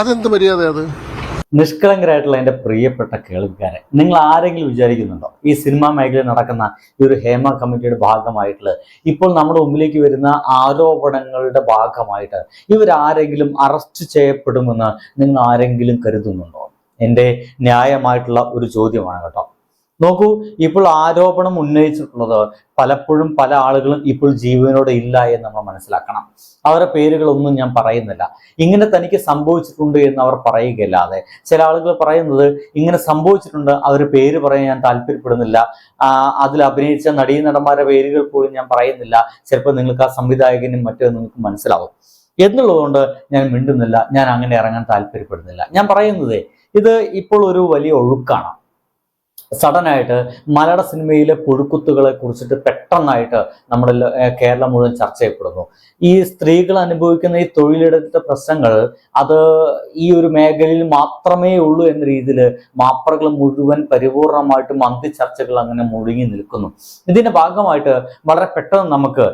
അതെന്ത് മര്യാദ അത്? നിഷ്കളങ്കരായിട്ടുള്ള എന്റെ പ്രിയപ്പെട്ട കേൾവിക്കാരെ നിങ്ങൾ ആരെങ്കിലും വിചാരിക്കുന്നുണ്ടോ? ഈ സിനിമാ മേഖലയിൽ നടക്കുന്ന ഈ ഒരു ഹേമ കമ്മിറ്റിയുടെ ഭാഗമായിട്ടുള്ള ഇപ്പോൾ നമ്മുടെ മുമ്പിലേക്ക് വരുന്ന ആരോപണങ്ങളുടെ ഭാഗമായിട്ട് ഇവരാരെങ്കിലും അറസ്റ്റ് ചെയ്യപ്പെടുമെന്ന് നിങ്ങൾ ആരെങ്കിലും കരുതുന്നുണ്ടോ? എന്റെ ന്യായമായിട്ടുള്ള ഒരു ചോദ്യമാണ് കേട്ടോ. നോക്കൂ ഇപ്പോൾ ആരോപണം ഉന്നയിച്ചിട്ടുള്ളത് പലപ്പോഴും പല ആളുകളും ഇപ്പോൾ ജീവനോടെ ഇല്ല എന്ന് നമ്മൾ മനസ്സിലാക്കണം. അവരുടെ പേരുകളൊന്നും ഞാൻ പറയുന്നില്ല. ഇങ്ങനെ തനിക്ക് സംഭവിച്ചിട്ടുണ്ട് എന്ന് അവർ പറയുകയല്ലാതെ. ചില ആളുകൾ പറയുന്നത് ഇങ്ങനെ സംഭവിച്ചിട്ടുണ്ട് അവർ പേര് പറയാൻ ഞാൻ താല്പര്യപ്പെടുന്നില്ല. അതിൽ അഭിനയിച്ച നടീ നടന്മാരുടെ പേരുകൾ പോലും ഞാൻ പറയുന്നില്ല. ചിലപ്പോൾ നിങ്ങൾക്ക് ആ സംവിധായകനും മറ്റോ നിങ്ങൾക്ക് മനസ്സിലാവും. എന്നുള്ളതുകൊണ്ട് ഞാൻ മിണ്ടുന്നില്ല ഞാൻ അങ്ങനെ ഇറങ്ങാൻ താല്പര്യപ്പെടുന്നില്ല. ഞാൻ പറയുന്നത് ഇത് ഇപ്പോൾ ഒരു വലിയ ഒഴുക്കാണ്. സഡനായിട്ട് മലയാള സിനിമയിലെ പുഴുക്കുത്തുകളെ കുറിച്ചിട്ട് പെട്ടെന്നായിട്ട് നമ്മുടെ കേരളം മുഴുവൻ ചർച്ച ചെയ്യപ്പെടുന്നു. ഈ സ്ത്രീകൾ അനുഭവിക്കുന്ന ഈ തൊഴിലിടത്തെ പ്രശ്നങ്ങൾ അത് ഈ ഒരു മേഖലയിൽ മാത്രമേ ഉള്ളൂ എന്ന രീതിയിൽ മാപ്പറകൾ മുഴുവൻ പരിപൂർണമായിട്ട് മന്തി ചർച്ചകൾ അങ്ങനെ മുഴുകി നിൽക്കുന്നു. ഇതിന്റെ ഭാഗമായിട്ട് വളരെ പെട്ടെന്ന് നമുക്ക്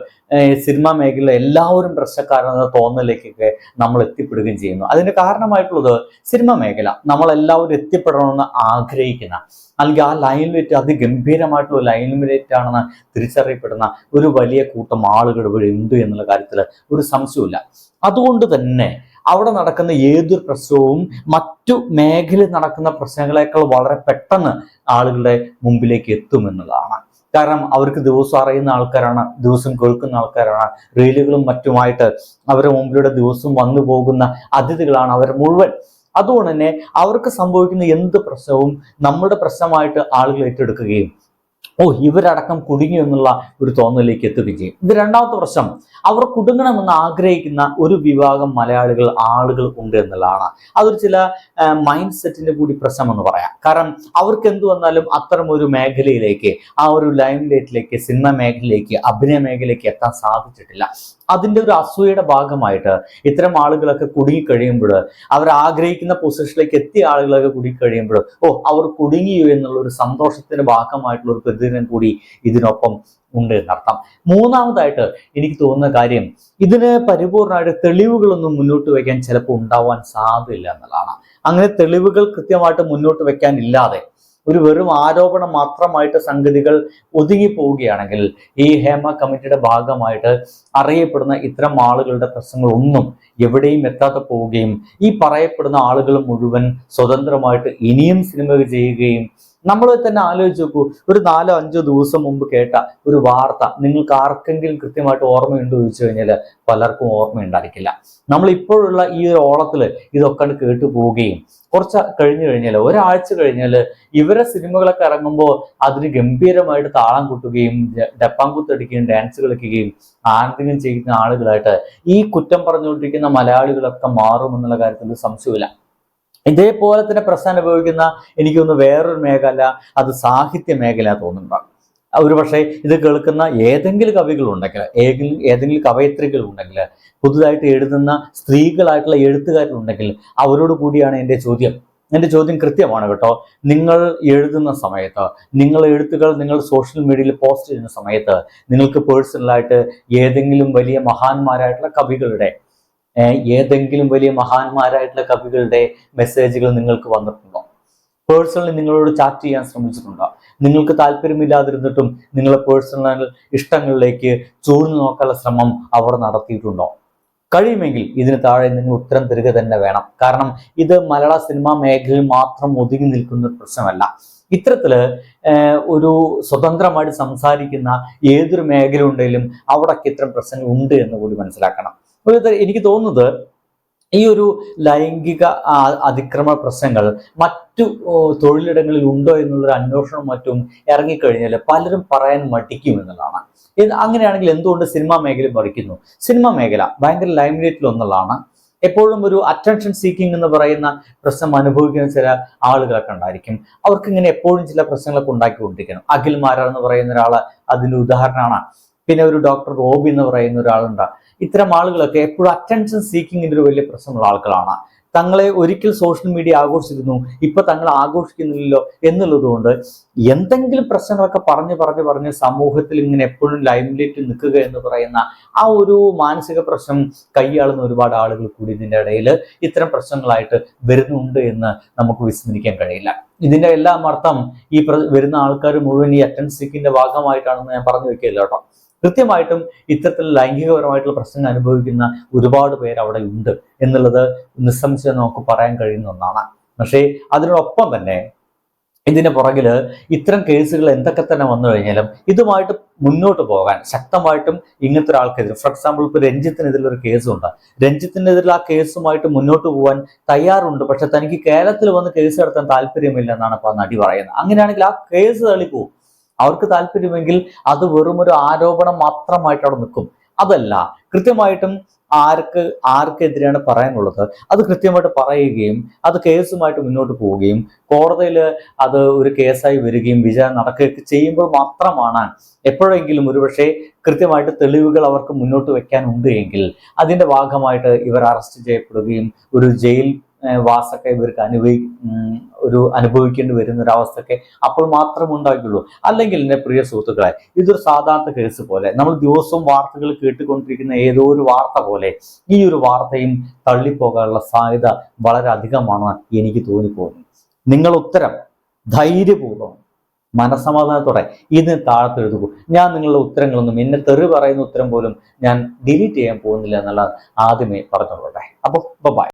സിനിമാ മേഖലയിലെ എല്ലാവരും പ്രശ്നക്കാരെന്ന തോന്നലിലേക്കൊക്കെ നമ്മൾ എത്തിപ്പെടുകയും ചെയ്യുന്നു. അതിന് കാരണമായിട്ടുള്ളത് സിനിമ മേഖല നമ്മളെല്ലാവരും എത്തിപ്പെടണമെന്ന് ആഗ്രഹിക്കുന്ന അല്ലെങ്കിൽ ആ ലൈനിൽ വെച്ച് അതിഗംഭീരമായിട്ടുള്ള ലൈനിൽ ആണെന്ന് തിരിച്ചറിയപ്പെടുന്ന ഒരു വലിയ കൂട്ടം ആളുകൾ ഇവിടെ ഉണ്ട് എന്നുള്ള കാര്യത്തിൽ ഒരു സംശയമില്ല അതുകൊണ്ട് തന്നെ അവിടെ നടക്കുന്ന ഏതൊരു പ്രശ്നവും മറ്റു മേഖലയിൽ നടക്കുന്ന പ്രശ്നങ്ങളെക്കാൾ വളരെ പെട്ടെന്ന് ആളുകളുടെ മുമ്പിലേക്ക് എത്തുമെന്നതാണ് കാരണം അവർക്ക് ദിവസം അറിയുന്ന ആൾക്കാരാണ് ദിവസം കേൾക്കുന്ന ആൾക്കാരാണ് റീലുകളും മറ്റുമായിട്ട് അവരുടെ മുമ്പിലൂടെ ദിവസം വന്നു പോകുന്ന അതിഥികളാണ് അവർ മുഴുവൻ. അതുകൊണ്ട് തന്നെ അവർക്ക് സംഭവിക്കുന്ന എന്ത് പ്രശ്നവും നമ്മുടെ പ്രശ്നമായിട്ട് ആളുകൾ ഏറ്റെടുക്കുകയും ഓ ഇവരടക്കം കുടുങ്ങി എന്നുള്ള ഒരു തോന്നലിലേക്ക് എത്തുകയും ഇത് രണ്ടാമത്തെ പ്രശ്നം അവർ കുടുങ്ങണമെന്ന് ആഗ്രഹിക്കുന്ന ഒരു വിഭാഗം മലയാളികൾ ആളുകൾ ഉണ്ട് എന്നുള്ളതാണ്. അതൊരു ചില മൈൻഡ് സെറ്റിന്റെ കൂടി പ്രശ്നം എന്ന് പറയാം. കാരണം അവർക്ക് എന്ത് വന്നാലും അത്തരം ഒരു മേഖലയിലേക്ക് ആ ഒരു ലൈം ലൈറ്റിലേക്ക് സിനിമ മേഖലയിലേക്ക് അഭിനയ മേഖലയിലേക്ക് എത്താൻ സാധിച്ചിട്ടില്ല. അതിന്റെ ഒരു അസൂയയുടെ ഭാഗമായിട്ട് ഇത്തരം ആളുകളൊക്കെ കുടുങ്ങിക്കഴിയുമ്പോൾ അവർ ആഗ്രഹിക്കുന്ന പൊസിഷനിലേക്ക് എത്തിയ ആളുകളൊക്കെ കുടുങ്ങിക്കഴിയുമ്പോൾ ഓ അവർ കുടുങ്ങിയോ എന്നുള്ള ഒരു സന്തോഷത്തിന്റെ ഭാഗമായിട്ടുള്ള ഒരു പ്രതിദിനം കൂടി ഇതിനൊപ്പം ഉണ്ട് എന്നർത്ഥം. മൂന്നാമതായിട്ട് എനിക്ക് തോന്നുന്ന കാര്യം ഇതിന് പരിപൂർണമായിട്ട് തെളിവുകളൊന്നും മുന്നോട്ട് വയ്ക്കാൻ ചിലപ്പോൾ ഉണ്ടാവാൻ സാധ്യതയില്ല എന്നുള്ളതാണ്. അങ്ങനെ തെളിവുകൾ കൃത്യമായിട്ട് മുന്നോട്ട് വെക്കാൻ ഇല്ലാതെ ഒരു വെറും ആരോപണം മാത്രമായിട്ട് സംഗതികൾ ഒതുങ്ങി പോവുകയാണെങ്കിൽ ഈ ഹേമ കമ്മിറ്റിയുടെ ഭാഗമായിട്ട് അറിയപ്പെടുന്ന ഇത്തരം ആളുകളുടെ പ്രശ്നങ്ങളൊന്നും എവിടെയും എത്താതെ പോവുകയും ഈ പറയപ്പെടുന്ന ആളുകൾ മുഴുവൻ സ്വതന്ത്രമായിട്ട് ഇനിയും സിനിമ ചെയ്യുകയും നമ്മൾ തന്നെ ആലോചിച്ച് നോക്കൂ. ഒരു നാലോ അഞ്ചോ ദിവസം മുമ്പ് കേട്ട ഒരു വാർത്ത നിങ്ങൾക്ക് ആർക്കെങ്കിലും കൃത്യമായിട്ട് ഓർമ്മയുണ്ടോ ചോദിച്ചു കഴിഞ്ഞാൽ പലർക്കും ഓർമ്മയുണ്ടായിരിക്കില്ല. നമ്മൾ ഇപ്പോഴുള്ള ഈ ഒരു ഓളത്തിൽ ഇതൊക്കെ കേട്ടു പോവുകയും കുറച്ച് കഴിഞ്ഞു കഴിഞ്ഞാൽ ഒരാഴ്ച കഴിഞ്ഞാൽ ഇവരെ സിനിമകളൊക്കെ ഇറങ്ങുമ്പോൾ അതിന് ഗംഭീരമായിട്ട് താളം കൂട്ടുകയും ഡപ്പാങ്കുത്തടിക്കുകയും ഡാൻസ് കളിക്കുകയും ആനന്ദികം ചെയ്യുന്ന ആളുകളായിട്ട് ഈ കുറ്റം പറഞ്ഞുകൊണ്ടിരിക്കുന്ന മലയാളികളൊക്കെ മാറുമെന്നുള്ള കാര്യത്തിൽ സംശയമില്ല ഇതേപോലെ തന്നെ പ്രശ്നം ഉപയോഗിക്കുന്ന എനിക്കൊന്ന് വേറൊരു മേഖല അത് സാഹിത്യ മേഖല തോന്നുന്നുണ്ടാകും ഒരു പക്ഷേ ഇത് കേൾക്കുന്ന ഏതെങ്കിലും കവികളുണ്ടെങ്കിൽ ഏതെങ്കിലും ഏതെങ്കിലും കവയത്രികൾ ഉണ്ടെങ്കിൽ പുതുതായിട്ട് എഴുതുന്ന സ്ത്രീകളായിട്ടുള്ള എഴുത്തുകാരുണ്ടെങ്കിൽ അവരോട് കൂടിയാണ് എന്റെ ചോദ്യം. എന്റെ ചോദ്യം കൃത്യമാണ് കേട്ടോ. നിങ്ങൾ എഴുതുന്ന സമയത്ത് നിങ്ങൾ എഴുത്തുകൾ നിങ്ങൾ സോഷ്യൽ മീഡിയയിൽ പോസ്റ്റ് ചെയ്യുന്ന സമയത്ത് നിങ്ങൾക്ക് പേഴ്സണലായിട്ട് ഏതെങ്കിലും വലിയ മഹാന്മാരായിട്ടുള്ള കവികളുടെ ഏതെങ്കിലും വലിയ മഹാന്മാരായിട്ടുള്ള കവികളുടെ മെസ്സേജുകൾ നിങ്ങൾക്ക് വന്നിട്ടുണ്ടോ? പേഴ്സണലി നിങ്ങളോട് ചാറ്റ് ചെയ്യാൻ ശ്രമിച്ചിട്ടുണ്ടോ? നിങ്ങൾക്ക് താല്പര്യമില്ലാതിരുന്നിട്ടും നിങ്ങളെ പേഴ്സണൽ ഇഷ്ടങ്ങളിലേക്ക് ചൂഴ്ന്നു നോക്കാനുള്ള ശ്രമം അവർ നടത്തിയിട്ടുണ്ടോ? കഴിയുമെങ്കിൽ ഇതിന് താഴെ നിങ്ങൾ ഉത്തരം തരിക തന്നെ വേണം. കാരണം ഇത് മലയാള സിനിമാ മേഖലയിൽ മാത്രം ഒതുങ്ങി നിൽക്കുന്ന പ്രശ്നമല്ല. ഇത്തരത്തിൽ ഒരു സ്വതന്ത്രമായിട്ട് സംസാരിക്കുന്ന ഏതൊരു മേഖല ഉണ്ടെങ്കിലും അവിടൊക്കെ ഇത്തരം പ്രശ്നങ്ങൾ ഉണ്ട് എന്ന് കൂടി മനസ്സിലാക്കണം. എനിക്ക് തോന്നുന്നത് ഈ ഒരു ലൈംഗിക അതിക്രമ പ്രശ്നങ്ങൾ മറ്റു തൊഴിലിടങ്ങളിൽ ഉണ്ടോ എന്നുള്ളൊരു അന്വേഷണം മറ്റും ഇറങ്ങിക്കഴിഞ്ഞാൽ പലരും പറയാൻ മടിക്കും എന്നുള്ളതാണ്. അങ്ങനെയാണെങ്കിൽ എന്തുകൊണ്ട് സിനിമാ മേഖല മറിക്കുന്നു? സിനിമാ മേഖല ഭയങ്കര ലൈംലൈറ്റിൽ ഒന്നുള്ളതാണ് എപ്പോഴും ഒരു അറ്റൻഷൻ സീക്കിംഗ് എന്ന് പറയുന്ന പ്രശ്നം അനുഭവിക്കുന്ന ചില ആളുകളൊക്കെ ഉണ്ടായിരിക്കും. അവർക്ക് ഇങ്ങനെ എപ്പോഴും ചില പ്രശ്നങ്ങളൊക്കെ ഉണ്ടാക്കിക്കൊണ്ടിരിക്കണം. അഖിൽ മാരാർ എന്ന് പറയുന്ന ഒരാൾ അതിന്റെ ഉദാഹരണമാണ്. പിന്നെ ഒരു ഡോക്ടർ റോബി എന്ന് പറയുന്ന ഒരാളുണ്ട്. ഇത്തരം ആളുകളൊക്കെ എപ്പോഴും അറ്റൻഷൻ സീക്കിങ്ങിന്റെ ഒരു വലിയ പ്രശ്നമുള്ള ആളുകളാണ്. തങ്ങളെ ഒരിക്കൽ സോഷ്യൽ മീഡിയ ആഘോഷിച്ചിരുന്നു ഇപ്പൊ തങ്ങൾ ആഘോഷിക്കുന്നില്ലല്ലോ എന്നുള്ളത് കൊണ്ട് എന്തെങ്കിലും പ്രശ്നങ്ങളൊക്കെ പറഞ്ഞ് പറഞ്ഞ് പറഞ്ഞ് സമൂഹത്തിൽ ഇങ്ങനെ എപ്പോഴും ലൈംലൈറ്റ് നിൽക്കുക എന്ന് പറയുന്ന ആ ഒരു മാനസിക പ്രശ്നം കൈയാളുന്ന ഒരുപാട് ആളുകൾ കൂടി ഇതിന്റെ ഇടയിൽ ഇത്തരം പ്രശ്നങ്ങളായിട്ട് വരുന്നുണ്ട് എന്ന് നമുക്ക് വിസ്മരിക്കാൻ കഴിയില്ല. ഇതിന്റെ എല്ലാം അർത്ഥം ഈ വരുന്ന ആൾക്കാർ മുഴുവൻ ഈ അറ്റൻസിക്കിന്റെ ഭാഗമായിട്ടാണെന്ന് ഞാൻ പറഞ്ഞു വെക്കില്ല കേട്ടോ. കൃത്യമായിട്ടും ഇത്തരത്തിൽ ലൈംഗികപരമായിട്ടുള്ള പ്രശ്നങ്ങൾ അനുഭവിക്കുന്ന ഒരുപാട് പേർ അവിടെ ഉണ്ട് എന്നുള്ളത് നിസ്സംശയം നമുക്ക് പറയാൻ കഴിയുന്ന ഒന്നാണ്. പക്ഷേ അതിനോടൊപ്പം തന്നെ ഇതിന് പുറകിൽ ഇത്തരം കേസുകൾ എന്തൊക്കെ തന്നെ വന്നു കഴിഞ്ഞാലും ഇതുമായിട്ട് മുന്നോട്ട് പോകാൻ ശക്തമായിട്ടും ഇങ്ങനത്തെ ഒരാൾക്കെതിരെ ഫോർ എക്സാമ്പിൾ ഇപ്പോൾ രഞ്ജിത്തിനെതിരെ ഒരു കേസുണ്ട് രഞ്ജിത്തിനെതിരെ ആ കേസുമായിട്ട് മുന്നോട്ട് പോകാൻ തയ്യാറുണ്ട്. പക്ഷെ തനിക്ക് കേരളത്തിൽ വന്ന് കേസ് നടത്താൻ താല്പര്യമില്ല എന്നാണ് ഇപ്പോൾ ആ നടി പറയുന്നത്. അങ്ങനെയാണെങ്കിൽ ആ കേസ് തള്ളിപ്പോവും അവർക്ക് താല്പര്യമെങ്കിൽ അത് വെറും ഒരു ആരോപണം മാത്രമായിട്ട് അവിടെ നിൽക്കും. അതല്ല കൃത്യമായിട്ടും ആർക്ക് ആർക്കെതിരെയാണ് പറയാനുള്ളത്. അത് കൃത്യമായിട്ട് പറയുകയും അത് കേസുമായിട്ട് മുന്നോട്ട് പോവുകയും കോടതിയിൽ അത് ഒരു കേസായി വരികയും വിചാരണ നടക്കുകയൊക്കെ ചെയ്യുമ്പോൾ മാത്രമാണ് എപ്പോഴെങ്കിലും ഒരുപക്ഷെ കൃത്യമായിട്ട് തെളിവുകൾ അവർക്ക് മുന്നോട്ട് വെക്കാനുണ്ട് എങ്കിൽ അതിന്റെ ഭാഗമായിട്ട് ഇവർ അറസ്റ്റ് ചെയ്യപ്പെടുകയും ഒരു ജയിൽ വാസൊക്കെ ഇവർക്ക് അനുഭവി ഒരു അനുഭവിക്കേണ്ടി വരുന്ന ഒരു അവസ്ഥയൊക്കെ അപ്പോൾ മാത്രമേ ഉണ്ടാകുള്ളൂ അല്ലെങ്കിൽ എന്റെ പ്രിയ സുഹൃത്തുക്കളെ ഇതൊരു സാധാരണ കേസ് പോലെ നമ്മൾ ദിവസവും വാർത്തകൾ കേട്ടുകൊണ്ടിരിക്കുന്ന ഏതോ ഒരു വാർത്ത പോലെ ഈ ഒരു വാർത്തയും തള്ളിപ്പോകാനുള്ള സാധ്യത വളരെ അധികമാണ് എനിക്ക് തോന്നിപ്പോകുന്നത് നിങ്ങൾ ഉത്തരം ധൈര്യപൂർവം മനസമാധാനത്തോടെ ഇത് താഴത്തെഴുതുകൂ ഞാൻ നിങ്ങളുടെ ഉത്തരങ്ങളൊന്നും എന്നെ തെറി പറയുന്ന ഉത്തരം പോലും ഞാൻ ഡിലീറ്റ് ചെയ്യാൻ പോകുന്നില്ല എന്നുള്ള ആദ്യമേ പറഞ്ഞോളട്ടെ അപ്പോൾ ബൈ